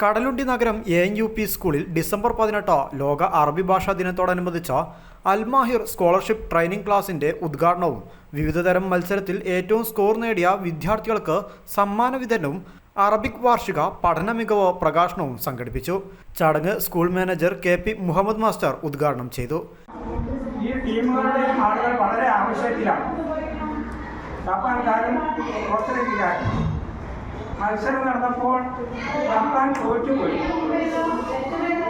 Kadalundi Nagaram A N U P സ്കൂളിൽ December പതിനെട്ട് ലോക അറബി ഭാഷാ ദിനത്തോടനുബന്ധിച്ച അൽമാഹിർ സ്കോളർഷിപ്പ് ട്രെയിനിംഗ് ക്ലാസിന്റെ ഉദ്ഘാടനവും വിവിധതരം മത്സരത്തിൽ ഏറ്റവും സ്കോർ നേടിയ വിദ്യാർത്ഥികൾക്ക് സമ്മാന വിതരണവും അറബിക് വാർഷിക പഠന മികവ് പ്രകാശനവും സംഘടിപ്പിച്ചു. ചടങ്ങ് school manager K P Muhammad master ഉദ്ഘാടനം ചെയ്തു. ഈ ടീമുകളുടെ വളരെ ആവശ്യത്തിലാണ്. മത്സരം നടന്നപ്പോൾ ജപ്പാൻ തോറ്റുപോയി.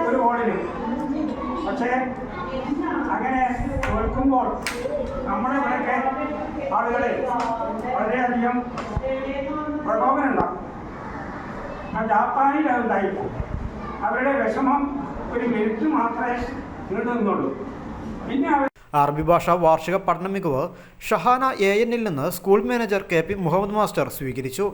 ഒരു ഗോളിലും പക്ഷേ അങ്ങനെ തോൽക്കുമ്പോൾ നമ്മുടെ ഇവിടെയൊക്കെ ആളുകളിൽ വളരെയധികം പ്രകോപനമുണ്ടാകും ആ ജാപ്പാനിൽ അതുണ്ടായില്ല അവരുടെ വിഷമം ഒരു മിനിറ്റ് മാത്രമേ നീണ്ടു നിന്നുള്ളൂ. പിന്നെ അവർ അറബി ഭാഷ വാർഷിക പഠന മികവ് ഷഹാന എ എന്നിൽ നിന്ന് school manager K P Muhammad master സ്വീകരിച്ചു.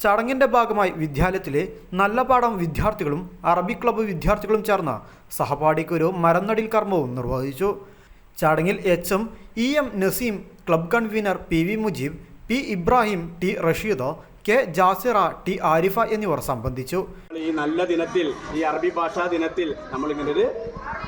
ചടങ്ങിന്റെ ഭാഗമായി വിദ്യാലയത്തിലെ നല്ല പാഠം വിദ്യാർത്ഥികളും അറബി ക്ലബ്ബ് വിദ്യാർത്ഥികളും ചേർന്ന് സഹപാഠിക്കൊരു മരന്നടിൽ കർമ്മവും നിർവഹിച്ചു. ചടങ്ങിൽ H M E M Naseem club convener P V Mujeeb P Ibrahim T Rasheed K Jasira T Arifa എന്നിവർ സംബന്ധിച്ചു. ഈ നല്ല ദിനത്തിൽ ഈ അറബി ഭാഷാ ദിനത്തിൽ നമ്മൾ ഇങ്ങനെ ഒരു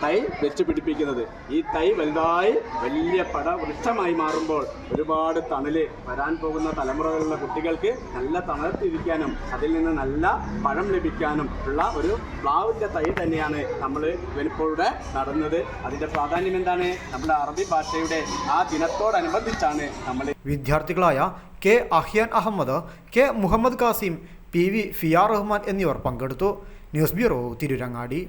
തൈ വെച്ച് പിടിപ്പിക്കുന്നത്. ഈ തൈ വലുതായി വലിയ പട വൃക്ഷമായി മാറുമ്പോൾ ഒരുപാട് തണൽ വരാൻ പോകുന്ന തലമുറകളിലുള്ള കുട്ടികൾക്ക് നല്ല തണലത്തിരിക്കാനും അതിൽ നിന്ന് നല്ല പഴം ലഭിക്കാനും ഉള്ള ഒരു പ്ലാവിന്റെ തൈ തന്നെയാണ് നമ്മൾ ഇവനിപ്പോഴൂടെ നടന്നത്. അതിന്റെ പ്രാധാന്യം എന്താണ്? നമ്മുടെ അറബി ഭാഷയുടെ ആ ദിനത്തോടനുബന്ധിച്ചാണ് നമ്മൾ വിദ്യാർത്ഥികളായ K Ahyan Ahmed K Muhammad Kasim P V Fiyar Rahman എന്നിവർ പങ്കെടുത്തു. News bureau Tirurangadi.